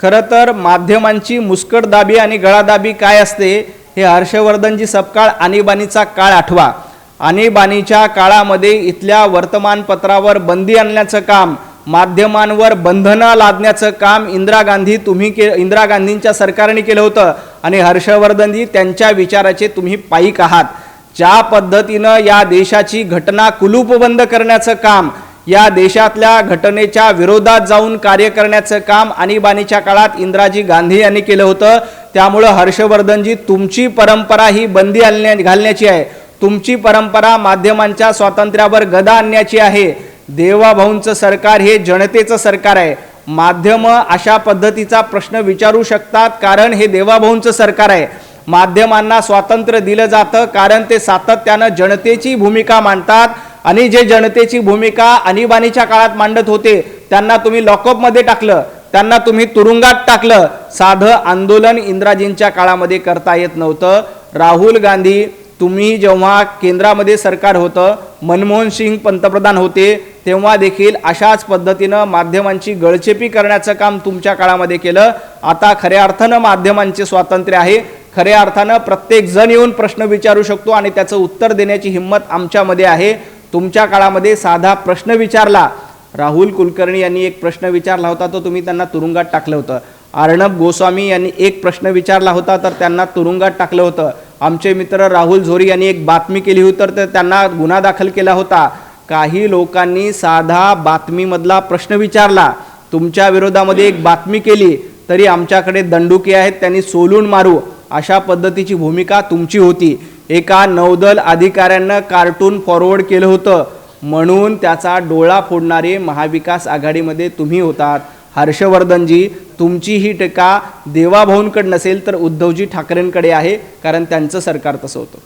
खरं तर माध्यमांची मुस्कटदाबी आणि गळादाबी काय असते हे हर्षवर्धनजी सपकाळ आणीबाणीचा काळ आठवा. आणीबाणीच्या काळामध्ये इथल्या वर्तमानपत्रावर बंदी आणण्याचं काम माध्यमांवर बंधनं लादण्याचं काम इंदिरा गांधी तुम्ही के इंदिरा गांधींच्या सरकारने केलं होतं आणि हर्षवर्धनजी त्यांच्या विचाराचे तुम्ही पायीक आहात. ज्या पद्धतीनं या देशाची घटना कुलूपबंद करण्याचं काम या देशातल्या घटनेच्या विरोधात जाऊन कार्य करण्याचं काम आणीबाणीच्या काळात इंदिराजी गांधी यांनी केलं होतं. त्यामुळं हर्षवर्धनजी तुमची परंपरा ही बंदी आणण्या घालण्याची आहे. तुमची परंपरा माध्यमांच्या स्वातंत्र्यावर गदा आणण्याची आहे. देवाभाऊंचं सरकार हे जनतेचं सरकार आहे. माध्यमं अशा पद्धतीचा प्रश्न विचारू शकतात कारण हे देवाभाऊंचं सरकार आहे. माध्यमांना स्वातंत्र्य दिलं जातं कारण ते सातत्यानं जनतेची भूमिका मांडतात. आणि जे जनतेची भूमिका आणीबाणीच्या काळात मांडत होते त्यांना तुम्ही लॉकअपमध्ये टाकलं त्यांना तुम्ही तुरुंगात टाकलं. साधं आंदोलन इंद्राजींच्या काळामध्ये करता येत नव्हतं. राहुल गांधी तुम्ही जेव्हा केंद्रामध्ये सरकार होतं मनमोहन सिंग पंतप्रधान होते तेव्हा देखील अशाच पद्धतीनं माध्यमांची गळचेपी करण्याचं काम तुमच्या काळामध्ये केलं. आता खऱ्या अर्थानं माध्यमांचे स्वातंत्र्य आहे. खऱ्या अर्थानं प्रत्येक जण येऊन प्रश्न विचारू शकतो आणि त्याचं उत्तर देण्याची हिंमत आमच्यामध्ये आहे. तुमच्या काळामध्ये साधा प्रश्न विचारला. राहुल कुलकर्णी यांनी एक प्रश्न विचारला होता तो तुम्ही त्यांना तुरुंगात टाकलं होतं. अर्णब गोस्वामी यांनी एक प्रश्न विचारला होता तर त्यांना तुरुंगात टाकलं होतं. आमचे मित्र राहुल झोरी यांनी एक बातमी केली होती तर त्यांना गुन्हा दाखल केला होता. काही लोकांनी साधा बातमीमधला प्रश्न विचारला. तुमच्या विरोधामध्ये एक बातमी केली तरी आमच्याकडे दंडुके आहेत त्यांनी सोलून मारू. अशा पद्धतीची भूमिका तुमची होती. एका नौदल अधिकाऱ्यांना कार्टून फॉरवर्ड केलं होतं. म्हणून त्याचा डोळा फोडणारे महाविकास आघाडीमध्ये तुम्ही होतात. हर्षवर्धनजी तुमची ही टीका देवाभाऊंकडे नसेल तर उद्धवजी ठाकरेंकडे आहे कारण त्यांचं सरकार तसं होतं.